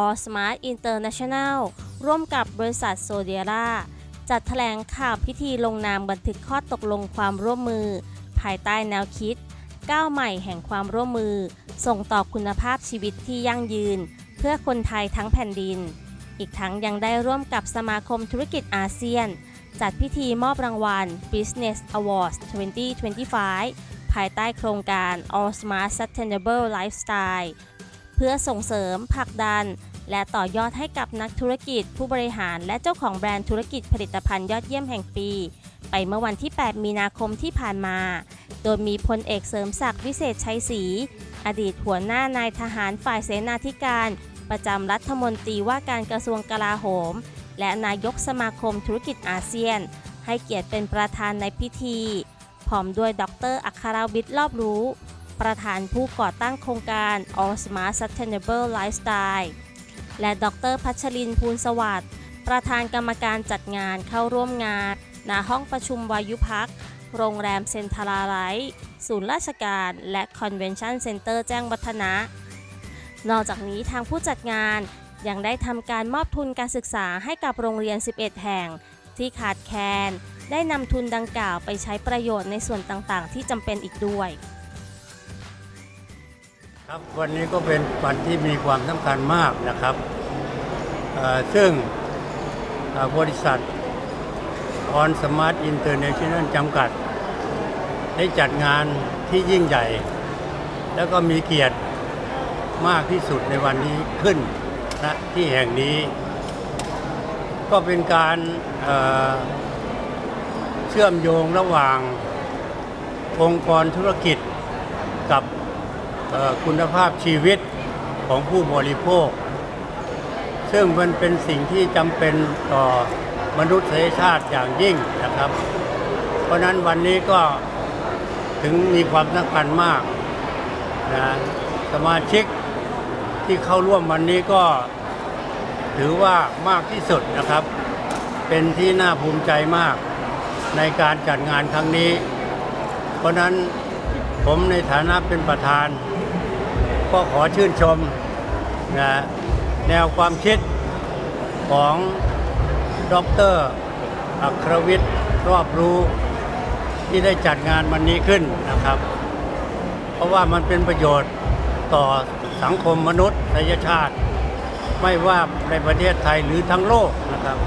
All Smart International ร่วมกับบริษัทโซเดียร่าจัดแถลงข่าวพิธีลงนามบันทึกข้อตกลงความร่วมมือ ภายใต้แนวคิด ก้าวใหม่แห่งความร่วมมือ ส่งต่อคุณภาพชีวิตที่ยั่งยืน เพื่อคนไทยทั้งแผ่นดิน อีกทั้งยังได้ร่วมกับสมาคมธุรกิจอาเซียน จัดพิธีมอบรางวัล Business Awards 2025 ภายใต้โครงการ All Smart Sustainable Lifestyle เพื่อส่งเสริมผลักดัน และต่อยอดให้กับนักธุรกิจ ผู้บริหารและเจ้าของแบรนด์ธุรกิจผลิตภัณฑ์ยอดเยี่ยมแห่งปี ไปเมื่อวันที่ 8 มีนาคมที่ผ่านมา โดยมีพลเอกเสริมศักดิ์วิเศษชัยศรีอดีตหัวหน้านายทหารฝ่ายเสนาธิการ ประจำรัฐมนตรีว่าการกระทรวงกลาโหม และนายกสมาคมธุรกิจอาเซียน ให้เกียรติเป็นประธานในพิธี พร้อมด้วยดรอัครวิทย์รอบรู้ ประธานผู้ก่อตั้งโครงการ All Smart Sustainable Lifestyle และดรพัชรินภูลสวัสดิ์ ประธานกรรมการจัดงานเข้าร่วมงานณห้องประชุมวายุพัก โรงแรมเซ็นทราไลท์ศูนย์ราชการและคอนเวนชั่นเซ็นเตอร์แจ้งวัฒนะ นอกจากนี้ทางผู้จัดงานยังได้ทำการมอบทุนการศึกษาให้กับโรงเรียน 11 แห่ง ที่ขาดแคลน ได้นำทุนดังกล่าวไปใช้ประโยชน์ในส่วนต่างๆ ที่จำเป็นอีกด้วย ครับวันนี้ก็เป็นวันที่มีความสำคัญมากนะครับเอ่อซึ่งเอ่อบริษัท On Smart International จำกัด ได้จัดงานที่ยิ่งใหญ่ แล้วก็มีเกียรติมากที่สุดในวันนี้ขึ้นณที่แห่งนี้ ก็เป็นการเเชื่อมโยงระหว่างองค์กรธุรกิจกับ คุณภาพชีวิตของผู้บริโภค ซึ่งมันเป็นสิ่งที่จำเป็นต่อมนุษยชาติอย่างยิ่งนะครับ เพราะนั้นวันนี้ก็ถึงมีความสำคัญมากนะสมาชิกที่เข้าร่วมวันนี้ก็ถือว่ามากที่สุดนะครับ เป็นที่น่าภูมิใจมากในการจัดงานครั้งนี้ เพราะนั้นผมในฐานะเป็นประธาน ก็ขอชื่นชมนะแนวความคิดของดรอัครวิทย์รอบรู้ที่ได้จัดงานวันนี้ขึ้นนะครับ เพราะว่ามันเป็นประโยชน์ต่อสังคมมนุษยชาติ ไม่ว่าในประเทศไทยหรือทั้งโลกนะครับ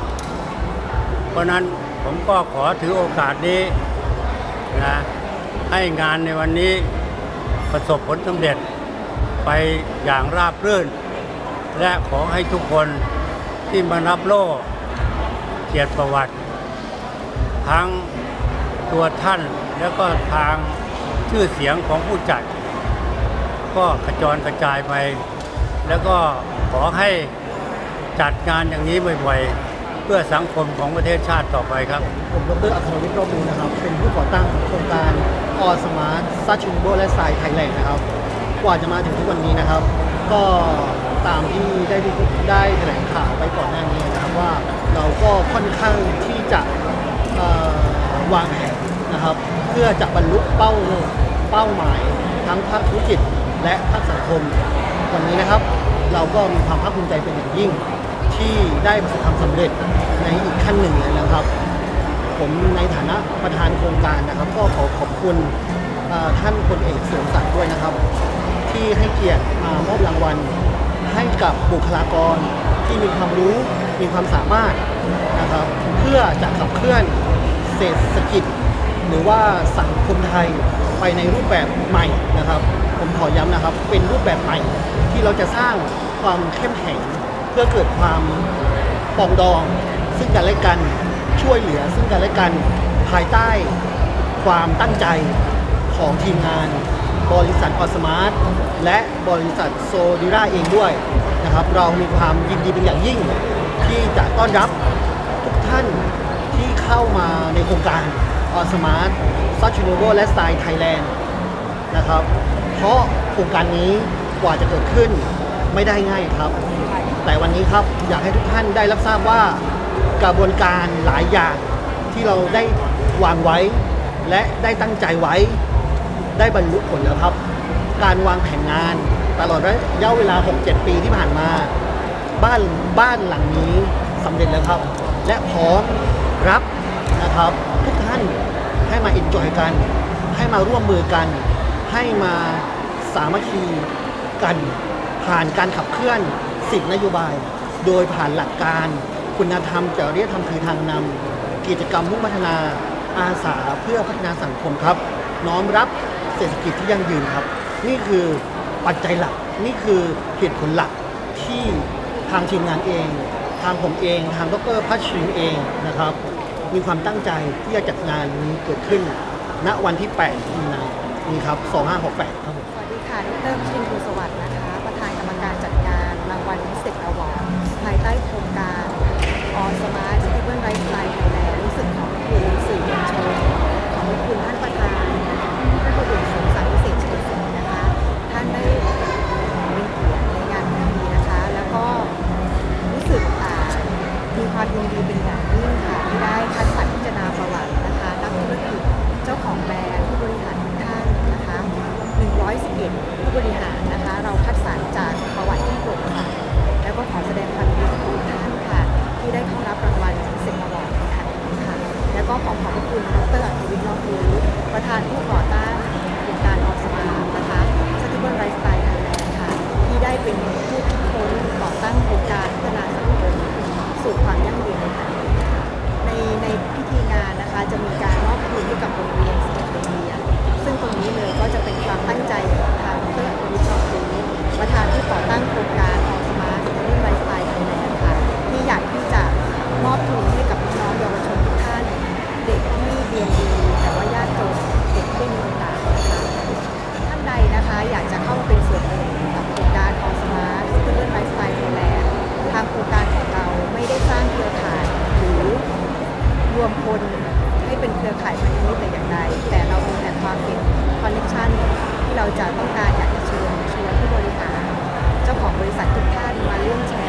เพราะฉะนั้นผมก็ขอถือโอกาสนี้นะให้งานในวันนี้ประสบผลสำเร็จ ไปอย่างราบรื่น และขอให้ทุกคนที่มารับโล่เกียรติประวัติ ทั้งตัวท่านแล้วก็ทางชื่อเสียงของผู้จัด ก็กระจรกระจายไป แล้วก็ขอให้จัดงานอย่างนี้บ่อยๆ เพื่อสังคมของประเทศชาติต่อไปครับ ผมดรอัครวิทย์รอบรู้นะครับ เป็นผู้ก่อตั้งโครงการออสมาร์ทซัชชูโบและสายไทยแลนด์นะครับ กว่าจะมาถึงทุกวันนี้นะครับ ก็ตามที่ได้ได้แถลงข่าวไปก่อนหน้านี้นะครับว่าเราก็ค่อนข้างที่จะวางแผนนะครับ เพื่อจะบรรลุเป้าเป้าหมายทั้งภาคธุรกิจและภาคสังคม วันนี้นะครับ เราก็มีความภาคภูมิใจเป็นอย่างยิ่ง ที่ได้ประสบความสำเร็จในอีกขั้นหนึ่งเลยนะครับ ผมในฐานะประธานโครงการนะครับ ก็ขอขอบคุณท่านพลเอกสริมศักดิ์ด้วยนะครับ ที่ให้เกียรติมามอบรางวัล ให้กับบุคลากรที่มีความรู้มีความสามารถนะครับเพื่อจะขับเคลื่อนเศรษฐกิจ หรือว่าสังคมไทยไปในรูปแบบใหม่นะครับ ผมขอย้ำนะครับ เป็นรูปแบบใหม่ที่เราจะสร้างความเข้มแข็ง เพื่อเกิดความปองดอง ซึ่งกันและกันช่วยเหลือซึ่งกันและกันภายใต้ความตั้งใจของทีมงาน บริษัทออสมาร์ทและบริษัทโซดิราเองด้วยนะครับ เรามีความยินดีเป็นอย่างยิ่ง ที่จะต้อนรับทุกท่านที่เข้ามาในโครงการออสมาร์ทซัช i น a b l e และสไตล์ไทยแลนด์นะครับ เพราะโครงการนี้กว่าจะเกิดขึ้นไม่ได้ง่ายครับ แต่วันนี้ครับอยากให้ทุกท่านได้รับทราบว่ากระบวนการหลายอย่างที่เราได้วางไว้ และได้ตั้งใจไว้ ได้บรรลุผลแล้วครับ การวางแผนงาน ตลอดระยะเวลา 6-7 ปีที่ผ่านมา บ้านบ้านหลังนี้สำเร็จแล้วครับ และพร้อมรับนะครับ ทุกท่านให้มาอินจอยกัน ให้มาร่วมมือกัน ให้มาสามัคคีกัน ผ่านการขับเคลื่อนสิบนโยบาย โดยผ่านหลักการ คุณธรรมจริยธรรมคือทางนำกิจกรรมมุ่งพัฒนาอาสาเพื่อพัฒนาสังคมครับ น้อมรับ เศรษฐกิจที่ยั่งยืนครับ นี่คือปัจจัยหลักนี่คือเหตุผลหลักที่ทางทีมงานเอง ทางผมเอง ทางดรพัชรินเองนะครับ มีความตั้งใจที่จะจัดงานนี้เกิดขึ้น ณวันที่ 8 มีนานี้ครับ 2568 ครับผมสวัสดีค่ะดรชินภูสวัสดิ์นะคะ ประธานกรรมการจัดงานรางวัลมิสเซกอวอร์ดภายใต้โครงการออสมาร์ทสตีเบิลไรฟ์ไลน์ ผู้บริหารนะคะ เรียนดีแต่ว่ายากจนเด็กไม่มีโอกาสนะคะท่านใดนะคะอยากจะเข้าเป็นส่วนหนึ่งกับโครงการออสมาร์ทเพื่อนไลฟ์สไตล์โรงแรมทางโครงการของเราไม่ได้สร้างเครือข่ายหรือรวมคนให้เป็นเครือข่ายพันธมิตรแต่อย่างใดแต่เรามีแต่ความเป็นคอนเนคชั่นที่เราจะต้องการอยากจะเชิญชวนผู้บริหารเจ้าของบริษัททุกท่านมาร่วมแชร์